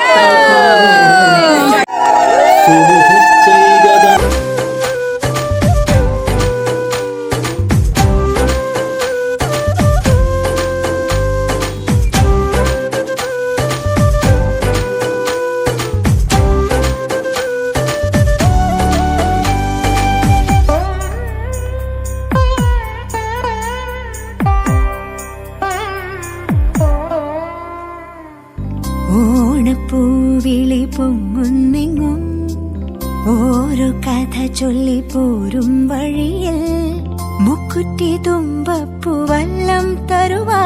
Oh! ഓണപ്പൂവിളി പൊങ്ങുന്നെങ്ങും. ഓരോ കഥ ചൊല്ലി പോരും വഴിയിൽ. മുക്കുറ്റി തുമ്പപ്പൂവല്ലം തരുവാ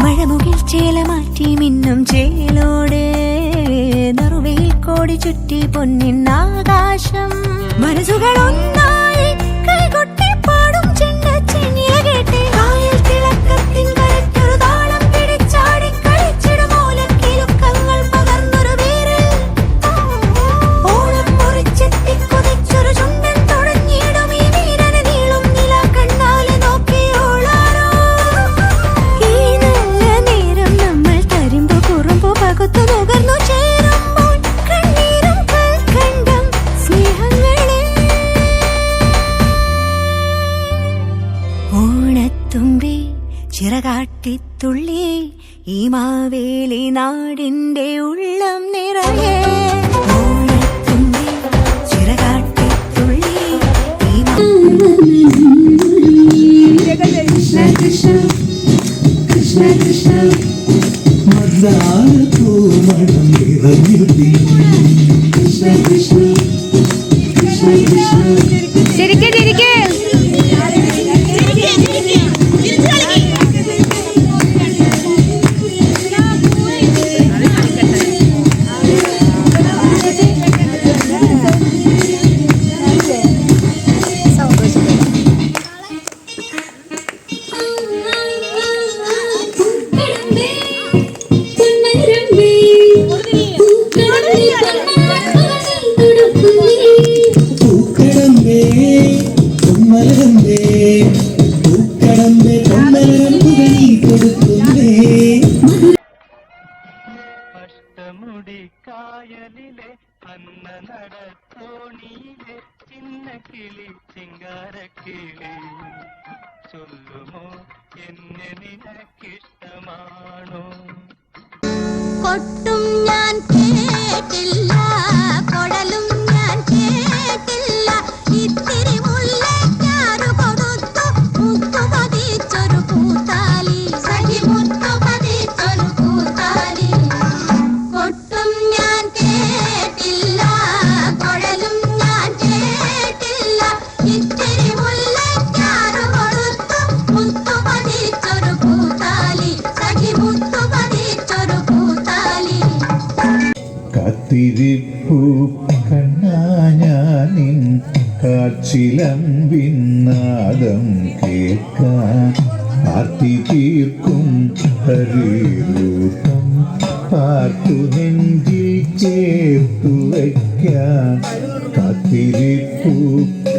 മഴമുകിൽ ചേല മാറ്റി മിന്നും ചേലോടെ നറുവയിൽ കോടി ചുറ്റി പൊന്നിൻ ആകാശം. മനസ്സുകളൊന്നായി ചിറകാട്ടിത്തുള്ളി ഈ മാവേലി നാടിന്റെ ഉള്ളം നിറയേ. ചിറകാട്ടിത്തുള്ളി കൃഷ്ണ കൃഷ്ണ കൃഷ്ണ കൃഷ്ണ നിനക്കിഷ്ടമാണോ? കൊട്ടും തിരിപ്പു. കണ്ണാഞ്ഞാനിൻ കാച്ചിലമ്പിന്നാദം കേൾക്കാൻ ആർത്തി തീർക്കും ഹരിരൂപം. പാട്ടു നെഞ്ചിൽ ചേർത്തു വയ്ക്കാൻ കാത്തിരിപ്പു.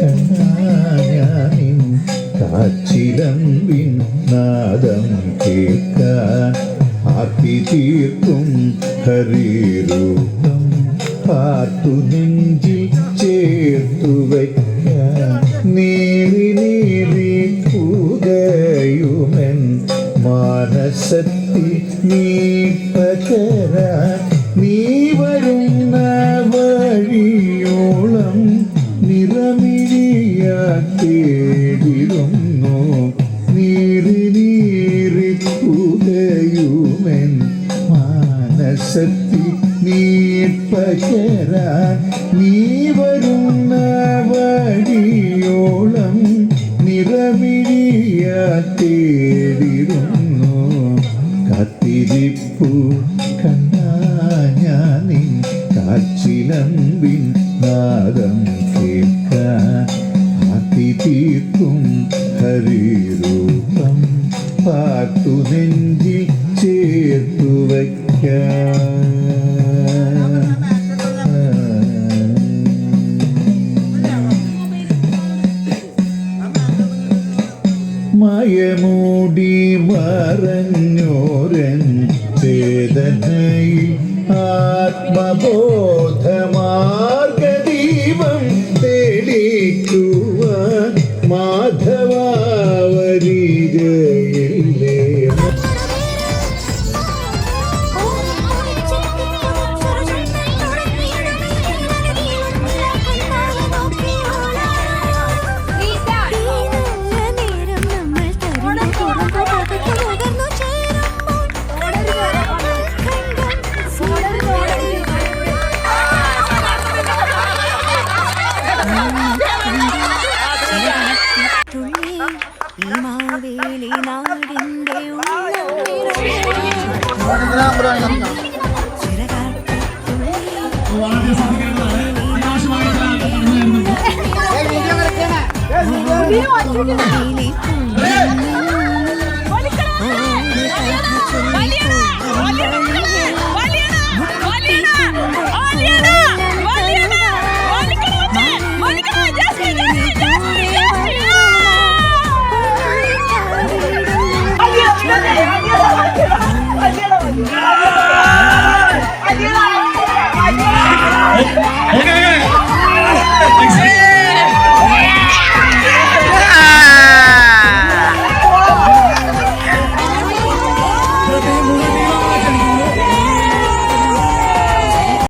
കണ്ണാഞ്ഞാനിൻ കാച്ചിലമ്പിൻ നാദം കേൾക്കാൻ ആർത്തി തീർക്കും ഹരിരൂപം. നീറി നീറി പൂകയുമൻ മാനസത്തിൽ നീ പകര. നീ വരുന്ന വഴിയോളം നിറമിഴിയാ തേടിടുന്നു. നീറി നീറി പുകയുമെൻ മാനസത്തിൽ നീ പകരാൻ നീ വരുന്ന വഴിയോളം നിറമിഴിയാ തേടിടുന്നു. കാത്തിരിപ്പു കണ്ണാഞ്ഞാനിൻ കാച്ചിലമ്പിൻ നാദം കേൾക്കാൻ ആത്തി തീർക്കും ഹരിരൂപം. പാർത്തു നെഞ്ചിൽ ചേർത്തു വയ്ക്കാൻ മയമൂടി മറഞ്ഞോരൻ വേദനൈ ആത്മബോധമാർഗദീപം